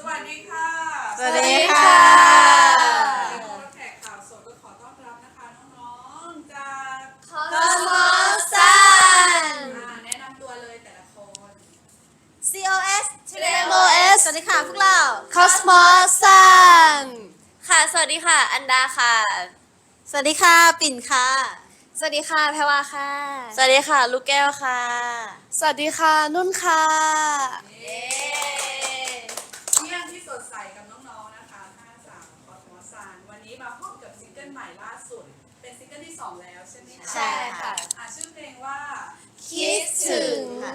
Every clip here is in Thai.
สวัสดีค่ะสวัสดีค่ะในโปรแขกข่าวสดก็ขอต้อนรับนะคะน้องๆจากคอสมอสัน อ่าแนะนำตัวเลยแต่ละคน COS TMOS สวัสดีค่ะพวกเราคอสมอสันค่ะ สวัสดีค่ะ อันดาค่ะ สวัสดีค่ะ ปิ่นค่ะ สวัสดีค่ะแพรวาค่ะ สวัสดีค่ะ ลูกแก้วค่ะ สวัสดีค่ะ นุ่นค่ะ เย้เที่ยงที่สดใสกับน้องๆนะคะ5 3คอสมอซานวันนี้มาพบกับซิงเกิลใหม่ล่าสุด เป็นซิงเกิลที่2แล้วใช่ไหมคะใช่ค่ะ อะชื่อเพลงว่า คิดถึงอ่า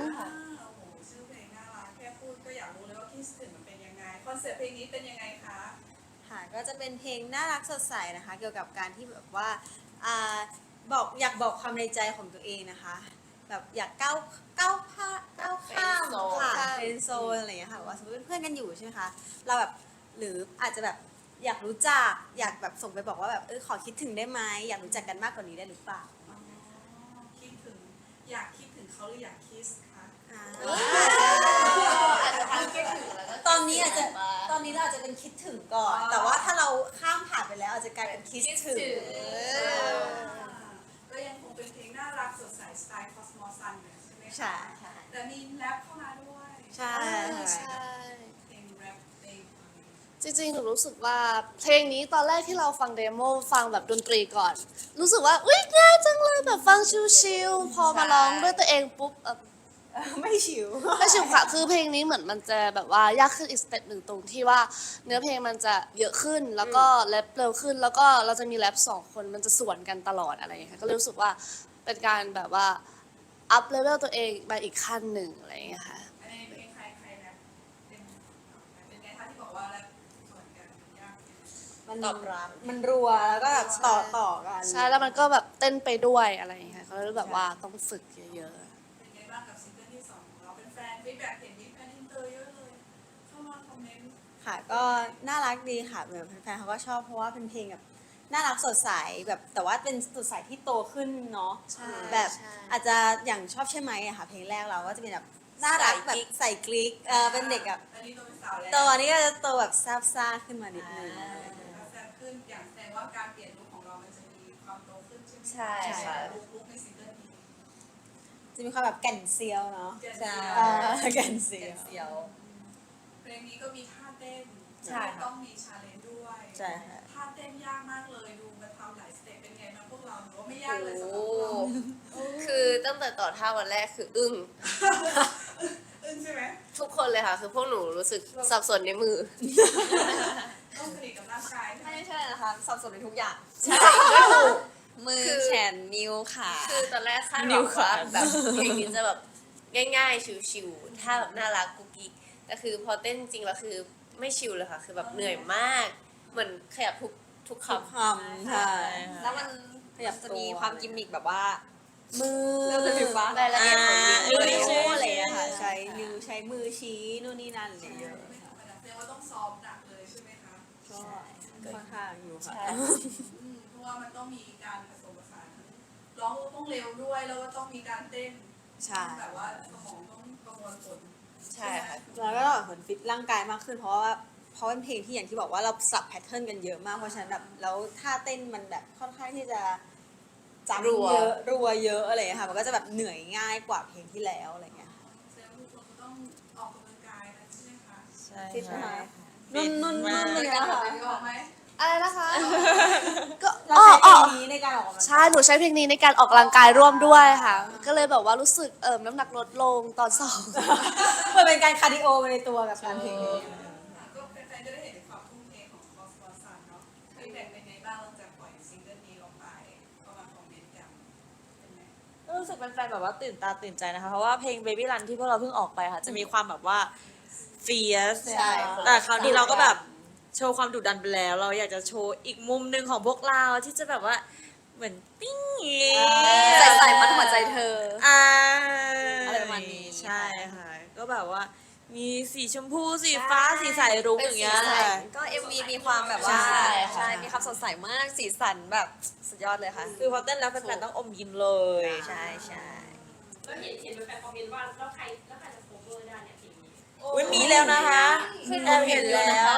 โอ้โหชื่อเพลงน่ารักแค่พูดก็อยากรู้เลยว่าคิดถึงมันเป็นยังไงคอนเซ็ปต์เพลงนี้เป็นยังไงคะค่ะก็จะเป็นเพลงน่ารักสดใสนะคะ เกี่ยวกับการที่แบบว่าอ่าบอกอยากบอกความในใจของตัวเองนะคะ แบบอยากก้าวก้าวข้าก้าวข้ามเป็นโซน ค่ะเป็นโซนอะไรอย่างเงี้ยค่ะว่าสมมติเป็นเพื่อนกันอยู่ใช่ไหมคะเราแบบหรืออาจจะแบบ อยากรู้จักอยากแบบส่งไปบอกว่าแบบเออขอคิดถึงได้ไหมอยากรู้จักกันมากกว่านี้ได้หรือเปล่าอ๋อคิดถึงอยากคิดถึงเขาหรืออยากคิสคะอ่าอาจจะทำคิดถึงแล้วก็ตอนนี้อาจจะตอนนี้เราอาจจะเป็นคิดถึงก่อน แต่ว่าถ้าเราข้ามผ่านไปแล้วอาจจะกลายเป็นคิดถึงคิดถึงเออ่าอก็ยังคงเป็นเพลงน่ารักสดใสสไตล์คอสมอซันอยู่ใช่ไหมคะใช่ใช่แต่มีแรปเข้ามาด้วย ใช่ใช่ เพลงแรปเพลง จริงๆ หนูรู้สึกว่าเพลงนี้ตอนแรกที่เราฟังเดโมฟังแบบดนตรีก่อน รู้สึกว่าอุ้ยง่ายจังเลยแบบฟังชิลๆพอมาร้องด้วยตัวเองปุ๊บเออไม่ชิว ไม่ชิลค่ะ คือเพลงนี้เหมือนมันจะแบบว่ายากขึ้นอีกสเต็ปหนึ่งตรงที่ว่า เนื้อเพลงมันจะเยอะขึ้นแล้วก็แรปเร็วขึ้น แล้วก็เราจะมีแรปสองคนมันจะสวนกันตลอดอะไรอย่างเงี้ยก็เลยรู้สึกว่าเป็นการแบบว่าอัพเลเวลตัวเองไปอีกขั้นหนึ่งอะไรอย่างเงี้ยค่ะ อันนี้เพลงใครใครแรปเป็นเป็นไงคะที่บอกว่าแรปส่วนกันยาก มันตอบรับ มันรัวแล้วก็แบบต่อต่อกันใช่แล้วมันก็แบบเต้นไปด้วยอะไรอย่างเงี้ยเขาเลยแบบว่าต้องฝึกเยอะๆเป็นไงบ้างกับซิงเกิลที่สองของเราเป็นแฟนฟีดแบ็กเห็นมีแฟนอินเตอร์เยอะเลยเข้ามาคอมเมนต์ค่ะ ก็น่ารักดีค่ะเหมือนแฟนๆเขาก็ชอบเพราะว่าเป็นเพลงแบบน่ารักสดใสแบบแต่ว่าเป็นสดใสที่โตขึ้นเนาะใช่แบบใช่ อาจจะอย่างชอบใช่ไหมอะค่ะ เพลงแรกเราก็จะเป็นแบบน่ารักแบบใส่กลิกเออเป็นเด็กแบบอันนี้ตัวเป็นสาวแล้ว โตอันนี้ก็จะโตแบบซาบซ่าขึ้นมานิดนึง อ่า ว่าการเปลี่ยนลุคของเรา มันจะมีความโตขึ้นใช่ไหมใช่ค่ะ ลุคลุคในซิงเกิลนี้ จะมีความแบบแก่นเซียวเนาะแก่นเซียวเออแก่นเซียว เสียว เพลงนี้ก็มีท่าเต้นใช่ค่ะ ต้องมีชาเลนจ์ด้วยใช่ค่ะ ท่าเต้นยากมากเลยดูมาทำหลายสเต็ปเป็นไงบ้างพวกเราหรือว่าไม่ยาโอ้กเลยสำหรับโหพวกเราคือตั้งแต่ต่อท่าวันแรกคืออึ้งอึ้งใช่ไหมทุกคนเลยค่ะ คือพวกหนูรู้สึกสับสนในมือต้องสนิทกับร่าง กายใช่ไหมไม่ใช่นะคะสับสนในทุกอย่างใช่ก็ถูกมือคือแขนนิ้วขาคือตอนแรกคาดหนิ้วัวงขาว่าแบบเพลงนี้จะแบบง่ายๆชิวๆถ้าแบบน่ารักกุ๊กกิ๊กแต่คือพอเต้นจริงแล้วคือไม่ชิวเลยค่ะ คือแบบเหนื่อยมาก เหมือนขยับทุกทุกทุกคำคำใช่แล้วมันขยับจะมีตัวความกิมมิกแบบว่ามือเรื่องไฟฟ้ารายละเอียดของนิ้วนิ้วด้วยชี้อะไรอย่างเงี้ยค่ะ ใช้นิ้วใช้มือชี้นู่นนี่นั่นอะไรอย่างเงี้ยไม่ธรรมดาแสดงว่าต้องซ้อมหนักเลยใช่ไหมคะ ก็ค่อนข้างอยู่ค่ะ ใช่ อืมเพราะว่ามันต้องมีการผสมผสานร้องต้องเร็วด้วยแล้วก็ต้องมีการเต้นใช่แบบว่าสมองต้องประมวลผลใช่ค่ะ แล้วก็เหมือนฟิตร่างกายมากขึ้นเพราะว่าเพราะเป็นเพลงที่อย่างที่บอกว่าเราสับแพทเทิร์นกันเยอะมากเพราะฉะนั้นแบบแล้วท่าเต้นมันแบบค่อนข้างที่จะจำรัว เยอะรัวเยอะอะไรอย่างเงี้ยค่ะมันก็จะแบบเหนื่อยง่ายกว่าเพลงที่แล้วอะไรอย่างเงี้ยค่ะแสดงว่าทุกคนก็ต้องออกกำลังกายนะใช่ไหมคะใช่ฟิตไหมค่ะ นุ่นนุ่นนุ่นเป็นไงคะได้ออกไหมอะไรนะคะก็เราอ๋อใช้เพอ๋ลองนี้ในการออกกำลังกายใช่หนูใช้เพลงนี้ในการออกกำลังกายร่วมด้วยค่ะ ก็เลยแบบว่ารู้สึกเอิมน้ำหนักลดลงตอนสองเหมือนเป็นการคาร์ดิโอไปในตัวกับการเพลงนี้ ก็แฟนๆจะได้เห็นถึงความทุ่มเทของคอสมอสันเนาะฟีดแบ็กเป็นไงบ้างหลังจากปล่อยซิงเกิลนี้ออกไปก็มาคอมเมนต์กันเป็นไง รู้สึกแฟนๆแบบว่าตื่นตาตื่นใจนะคะ เพราะว่าเพลง Baby Run ที่พวกเราเพิ่งออกไปค่ะ จะมีความแบบว่า fierce ใช่ แต่คราวนี้เราก็แบบโชว์ความดุดันไปแล้ว เราอยากจะโชว์อีกมุมหนึ่งของพวกเราที่จะแบบว่าเหมือนปิ้งอย่างงี้ใส่ใส่มัดหัวใจเธอ อ่าอะไรประมาณนี้ ใช่ค่ะ ก็แบบว่ามีสีชมพูสีฟ้าสีสายรุ้งอย่างเงี้ยค่ะ ก็ MV มีความแบบว่าใช่ค่ะ ใช่มีความสดใสมากสีสันแบบสุดยอดเลยค่ะ คือพอเต้นแล้วแฟนๆต้องอมยิ้มเลย ใช่ใช่ก็เห็นเห็นแฟนๆคอมเมนต์ว่าแล้วใครแล้วใครจะโคเวอร์ได้เนี่ยเพลงนี้ อุ้ยมีแล้วนะคะขึ้นแอบเห็นแล้ว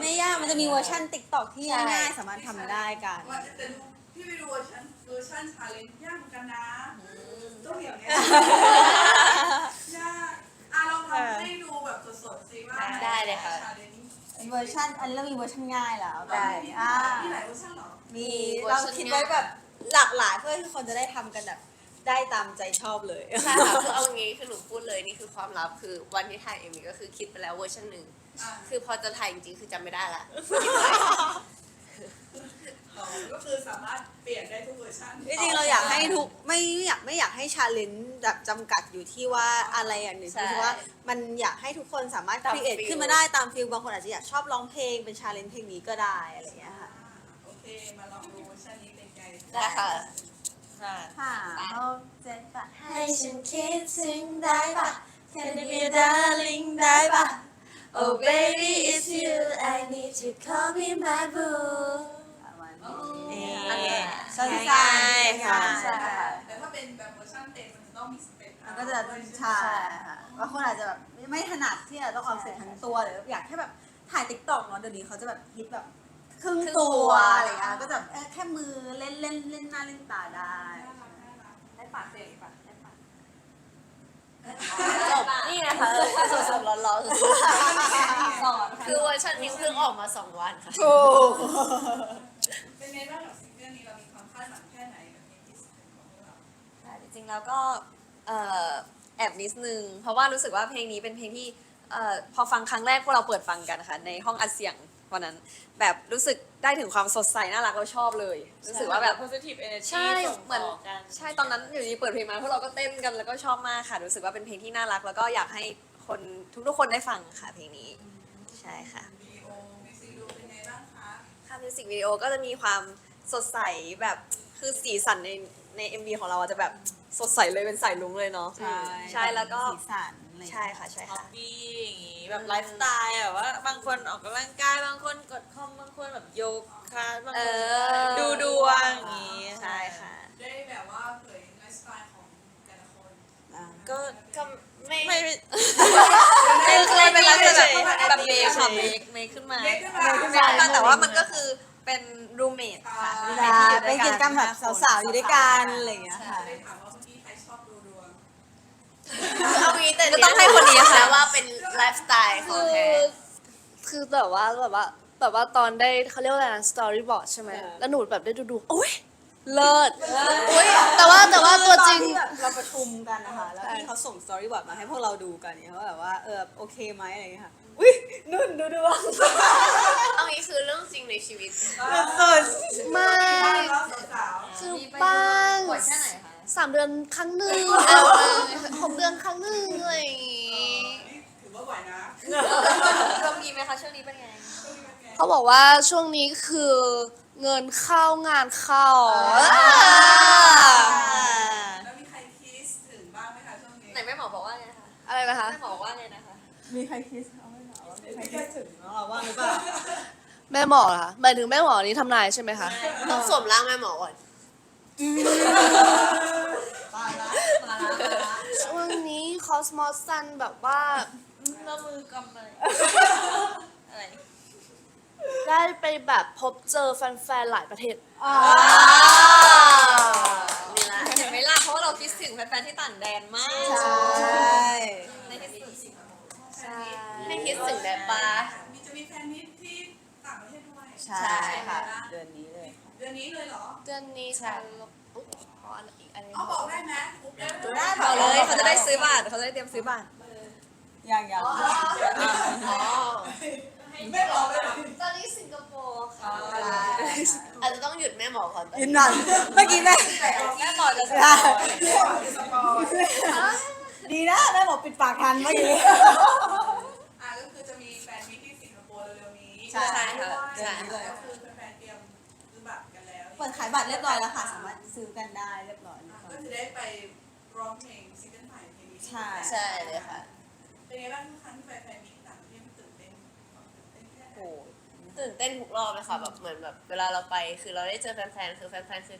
ไม่ยากมันจะมีเวอร์ชันติ๊กต็อกที่ใช่ง่ายๆสามารถทำได้กัน ว่าจะเป็นพี่ไปดูเวอร์ชันเวอร์ชันชาเลนจ์ยากเหมือนกันนะต้องอย่างเนี้ยยากอะลองทำให้ดูแบบสดๆสิว่าได้เลยค่ะ ชาเลนจ์เวอร์ชันอันนี้เรามีเวอร์ชันง่ายแล้วได้อ่ามีหลายเวอร์ชันเหรอ มีเวอร์เราชันคิดไว้แบบหลากหลายเพื่อที่ทุกคนจะได้ทำกันแบบ ได้ตามใจชอบเลย ใช่ค่ะคือเอางี้คือหนูพูดเลยนี่คือความลับคือวันที่ถ่ายเอ็มวีก็คือคิดไปแล้วเวอร์ชันหนึ่งอะคือพอจะถ่ายจริงๆคือจำไม่ได้ละ อ๋อก็คือสามารถเปลี่ยนได้ทุกเวอร์ชันจริงๆเราอยากให้ทุกไม่อยากไม่อยากให้ชาเลนจ์แบบจำกัดอยู่ที่ว่าอะไรอย่างหนึ่งใช่คือว่ามันอยากให้ทุกคนสามารถตามครีเอท feel ขึ้นมาได้ตามฟิลบางคนอาจจะอยากชอบร้องเพลงเป็นชาเลนจ์เพลงนี้ก็ได้อะไรอย่างเงี้ยค่ะ โอเค มาลองดูเวอร์ชันนี้เป็นไงได้ค่ะ ค่ะค่ะเอาเจ็ดปะให้ฉันคิดถึงได้ปะ Can you be darling ได้ปะ Oh baby it's you I need to call me my boo ประมาณอ๋อนี้อันนี้สั้นง่ายๆๆค่ะใช่ค่ะ แต่ถ้าเป็นแบบเวอร์ชันเต็มมันจะต้องมีสเต็ปมันก็จะใช่ค่ะบางคนอาจจะแบบไม่ถนัดที่จะต้องเอาเสร็จทั้งตัวหรืออยากแค่แบบถ่ายติ๊กต็อกเนาะเดี๋ยวนี้เขาจะแบบฮิตแบบ ครึ่งตัวอะไรอย่างเงี้ยก็จะแบบเออแค่มือเล่นเล่นเล่นหน้าเล่นตาได้ได้ปากเสียงปะได้ปากจบนี่นะคะสดๆร้อนๆสุดสอนๆคือเวอร์ชันนี้เพิ่งออกมาสองวันค่ะถูกเป็นไงบ้างกับซิงเกิลนี้เรามีความคาดหวังแค่ไหนกับเพลงที่สุดของพวกเราค่ะจริงๆแล้วก็เอ่อแอบนิดนึง เพราะว่ารู้สึกว่าเพลงนี้เป็นเพลงที่เอ่อพอฟังครั้งแรกพวกเราเปิดฟังกันค่ะในห้องอัดเสียง วันนั้นแบบรู้สึกได้ถึงความสดใสน่ารักเราชอบเลย รู้สึกว่าแบบ positive energy ใช่ส่งเหมือนต่อกันใช่ตอนนั้นอยู่ดีเปิดเพลงมาพวกเราก็เต้นกันแล้วก็ชอบมากค่ะ รู้สึกว่าเป็นเพลงที่น่ารัก แล้วก็อยากให้คนทุกๆคนได้ฟังค่ะเพลงนี้ ใช่ค่ะวิดีโอมิวสิกดูเป็นไงบ้างคะค่ะมิวสิกวิดีโอก็จะมีความสดใสแบบคือสีสันในใน MV ของเราอะจะแบบสดใสเลยเป็นสายลุ้งเลยเนาะใช่ใช่แล้วก็ สีสัน อะไรอย่างใช่เงี้ยค่ะใช่ฮอค่ะบบี้อย่างงี้แบบไลฟ์สไตล์แบบว่า บางคนออกกำลังกายบางคนกดคอมบางคนแบบโยคะบางเอคนอ ดูดวงอย่างงี้ใช่ค่ะ ได้แบบว่าเผยไลฟ์สไตล์ของแต่ละคนอ่าก็ก็ไม่ไม่ไม่เป็นเป็นเป็นลักษณะเฉยๆแบบเมคค่ะเฉเมยคเมคขึ้นมาเด็กขึ้นมาเมคขึ้นมาแต่ว่ามันก็คือเป็นรูเมทค่ะ เวลาไปกิจกรรมแบบสาวๆอยู่ด้วยกันอะไรอย่างเงี้ยค่ะได้ถามว่าเมื่อกี้ใครชอบดูดวง เอางี้แต่ก็ต้องให้คนนี้ค่ะ ว่าเป็นไลฟ์สไตล์ของคือแท้ คือแบบว่าแบบว่าแบบว่าตอนได้เขาเรียกว่าอะไรนะสตอรี่บอร์ดใช่ไหมแล้วหนูแบบได้ดูดูโอ้ยเลิศอุ้ยแต่ว่าแต่ว่าตัวจริงที่แบบเราประชุมกันนะคะ แล้วที่เขาส่งสตอรี่บอร์ดมาให้พวกเราดูกันเนี่ยเขาแบบว่าเออโอเคไหมอะไรอย่างเงี้ยค่ะอุ้ยนุ่นดูดวงเอางี้คือเรื่องจริงในชีวิต สุด ไม่แล้วสาว คือบ้างป่วยแค่ไหนคะ สามเดือนครั้งหนึ่งหกเดือนครั้งหนึ่งอะไรอย่างงี้ๆนี่ถือว่าไหวนะช่วงนี้ไหมคะช่วงนี้เป็นไง เขาบอกว่าช่วงนี้คือเงินเข้างานเข้าแล้วมีใครคิดถึงบ้างไหมคะช่วงนี้ไหนแม่หมอบอกว่าไงคะอะไรนะคะ แม่หมอบอกว่าไงนะคะมีใครคิดเขาไหมคะว่ามีใครคิดถึงน้องเราบ้างหรือเปล่าแม่หมอเหรอคะหมายถึงแม่หมอนี้ทำนายใช่ไหมคะ ต้องสวมร่างแม่หมอก่อน ช่วงนี้คอสมอสซันแบบว่าเรามือกำอะไรอะไรได้ไปแบบพบเจอแฟนๆหลายประเทศนี่ละเห็นไหมล่ะเพราะว่าเราคิดถึงแฟนๆที่ต่างแดนมากใช่ ในที่สุดใช่ให้คิดถึงได้ปะ มีจะมีแฟนมิตที่ต่างประเทศด้วยใช่ค่ะ เดือนนี้เลย เดือนนี้เลยเหรอเดือนนี้ค่ะอุ๊ยขออันอีกอันนี้เอาบอกได้ไหมบุ๊กได้ไหมบอกเลยเขาจะได้ซื้อบัตรเขาจะได้เตรียมซื้อบัตรยังยังอ๋อไม่บอกเลยเหรอตอนนี้สิงคโปร์ค่ะอาจจะต้องหยุดแม่หมอก่อนตอนยินนี้หนันเมื่อกี้แม่แม่หมอจะใช่สปอยดีนะแม่บอกปิดปากทันเมื่อกี้อะก็คือจะมีแฟนมิตที่สิงคโปร์เร็วๆนี้ใช่ใช่ค่ะใช่ใช่ก็คือ เปิดขายบัตรเรียบร้อยแล้วค่ะ สามารถซื้อกันได้เรียบร้อยแล้วก็จะได้ไปร้องเพลงซิงเกิลใหม่เพลงนี้ใช่ใช่เลยค่ะ เป็นไงบ้างทุกครั้งที่ไปแฟนมิตต่างประเทศมันตื่นเต้นความตื่นเต้นแค่ไหนโอ้โหตื่นเต้นทุกรอบเลยค่ะแบบเหมือนแบบเวลาเราไปคือเราได้เจอแฟนๆคือแฟนๆคือ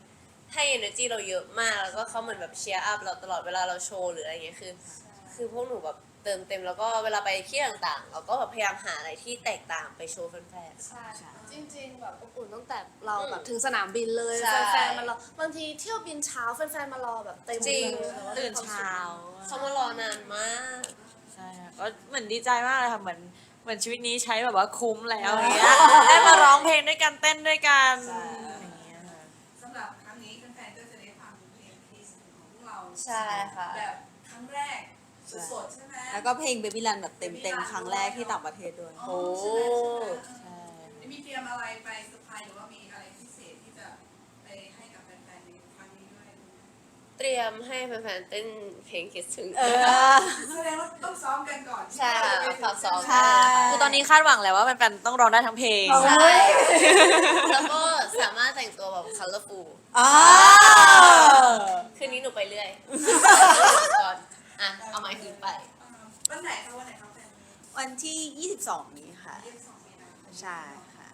ให้ energy เราเยอะมากแล้วก็เขาเหมือนแบบเชียร์อัพเราตลอดเวลาเราโชว์หรืออะไรเงี้ยคือคคือพวกหนูแบบ เติมเต็มแล้วก็เวลาไปที่ต่างๆ เราก็แบบพยายามหาอะไรที่แตกต่างไปโชว์แฟนๆใช่ จริงๆแบบอบอุ่นตั้งแต่เราแบบถึงสนามบินเลยใช่ แฟนๆมารอบางทีเที่ยวบินเช้าแฟนๆมารอแบบเต็มจริง เลยตื่นเช้าเขามารอนานมาก ใช่ค่ะก็เหมือนดีใจมากเลยค่ะเหมือนเหมือนชีวิตนี้ใช้แบบว่าคุ้มแล้วอย่างเงี้ยได้มาร้องเพลงด้วยกันเต้นด้วยกันอย่างเงี้ยค่ะ สำหรับครั้งนี้แฟนๆก็จะได้ฟังเพลงคิสของพวกเราใช่ค่ะ แบบครั้งแรก สดๆใช่ไหมแล้วก็เพลง Baby Run แบบเต็มๆ ครั้งแรกที่ต่างประเทศด้วย โอ้ใช่ไหมใช่ไหมใช่มีเตรียมอะไรไปเซอร์ไพรส์หรือว่ามีอะไรพิเศษที่จะไปให้กับแฟนๆในครั้งนี้ด้วยเตรียมให้แฟนๆเต้นเพลงคิดถึง เออ แสดงว่าต้องซ้อมกันก่อนใช่ค่ะฝากซ้อม ใช่ คือตอนนี้คาดหวังแล้วว่าแฟนๆต้องร้องได้ทั้งเพลงโอ้ใช่ยแล้วก็สามารถแต่งตัวแบบ colorful อ๋อคืนนี้หนูไปเรื่อยก่อนอะ เอาไม้คืนไป อ่า วันไหนคะวันไหนคะแฟนวันที่ 22 นี้ค่ะ ยี่สิบสองมีนาคมใช่ค่ะ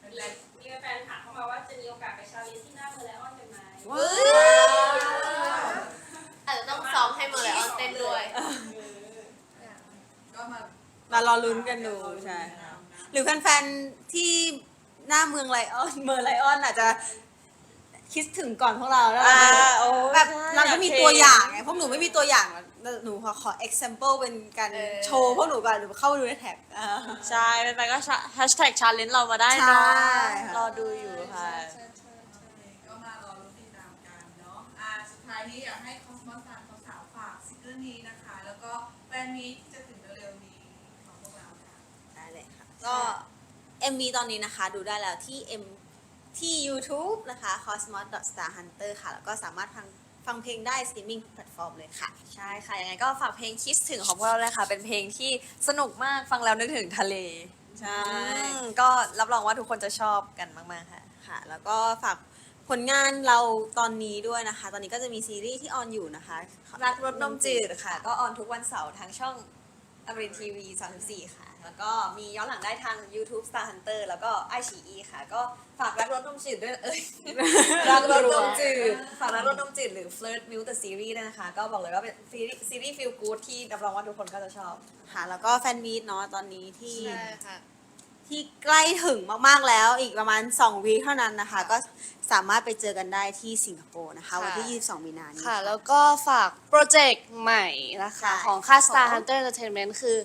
เป็นไรมีแฟนถามเข้ามาว่าจะมีโอกาสไปชาเลนจ์ที่หน้าเมอร์ไลออนกันไหมอาจจะต้องซ้อมให้เมอร์ไลออนเต้นด้วย ก็มามารอลุ้นกันดูใช่ค่ะหรือแฟนๆ ที่หน้าเมืองไลออนเมืองไลออนอาจจะคิดถึงก่อนพวกเราแล้วอ่าโอ้แบบใช่เราก็มีตัวอย่างไงพวกหนูไม่มีตัวอย่าง หนูขอขอ example เป็นการเออ โชว์พวกหนูก่อนหรือเข้าไปดูในแท็กอ่า ใช่แฟนๆก็แฮชแท็กชาเลนจ์เรามาได้เนาะใช่ค่ะ รอดูอยู่ค่ะก็มารอลุ้นติดตามกันเนาะอ่าสุดท้ายนี้อยากให้คอสมอสานสาวๆฝากซิงเกิลนี้นะคะ แล้วก็แฟนมีที่จะถึงเร็วๆนี้ของพวกเราค่ะ ได้เลยค่ะ ก็ MV ตอนนี้นะคะดูได้แล้วที่ M ที่ YouTube นะคะ cosmos star hunter ค่ะ แล้วก็สามารถฟัง ฟังเพลงได้ streaming ทุกแพลตฟอร์มเลยค่ะ ใช่ค่ะ ยังไงก็ฝากเพลงคิดถึงของพวกเราเลยค่ะ เป็นเพลงที่สนุกมากฟังแล้วนึกถึงทะเล ใช่อืมก็รับรองว่าทุกคนจะชอบกันมาก ๆ ค่ะ ค่ะ แล้วก็ฝากผลงานเราตอนนี้ด้วยนะคะ ตอนนี้ก็จะมีซีรีส์ที่ออนอยู่นะคะ รักรสนมจืดค่ะ ก็ออนทุกวันเสาร์ทางช่อง อมรินทีวี34 ค่ะ แล้วก็มีย้อนหลังได้ทาง YouTube Star Hunter แล้วก็ไอชีอีค่ะ ก็ฝากรักรถนมจืดด้วยเอ้ย รักรถนมจืด ฝากรักรถนมจืดหรือ Flirt m u t e Series ด้วยนะคะ ก็บอกเลยว่าเป็นซีรีส์ซีรีส์ feel good ที่รับรองว่าทุกคนก็จะชอบ ค่ะ แล้วก็แฟนมีตเนาะตอนนี้ที่ ใช่ค่ะ ที่ใกล้ถึงมากๆแล้วอีกประมาณ 2 วีคเท่านั้นนะคะ ก็สามารถไปเจอกันได้ที่สิงคโปร์นะคะ วันที่ 22 มีนานี้ ค่ะ แล้วก็ฝากโปรเจกต์ใหม่นะคะ ใช่ของค่าย Star ของ Hunter Entertainment คือ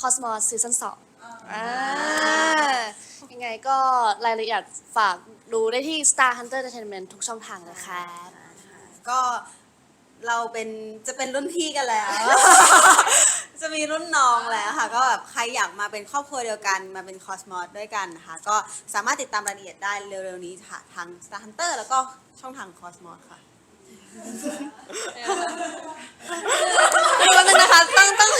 Cosmos Season 2อ่าอ่ายังไงก็รายละเอียดฝากดูได้ที่ Star Hunter Entertainment ทุกช่องทางเลยค่ะก็เราเป็นจะเป็นรุ่นพี่กันแล้ว จะมีรุ่นน้องแล้วค่ะ ก็แบบใครอยากมาเป็นครอบครัวเดียวกัน มาเป็นคอสมอสด้วยกันนะคะก็สามารถติดตามรายละเอียดได้เร็วๆนี้ค่ะทาง Star Hunter แล้วก็ช่องทางคอสมอสค่ะแป๊บนึงนะคะต้องต้อง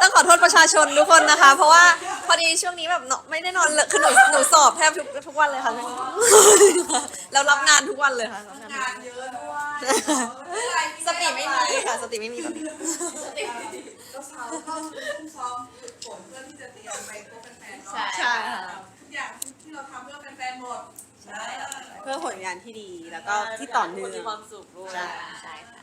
ต้องขอโทษประชาชนทุกคนนะคะ เพราะว่าพอดีช่วงนี้แบบเนอะไม่ได้นอนเลยคือหนูหนูสอบแทบทุกทุกวันเลยค่ะแล้วรับงานทุกวันเลยค่ะรับงานงานเยอะด้วยสติไม่มีค่ะสติไม่มีตอนนี้เรา สาวก็ต้องซ้อมฝึกฝนเพื่อที่จะเตรียมไปพบแฟนๆเนาะใช่ใช่ค่ะ ทุกอย่างที่เราทำเพื่อแฟนๆหมด ใช่ เพื่อผลงานที่ดีแล้วก็ที่ต่อเนื่อง มีความสุขด้วย ใช่ ใช่ค่ะ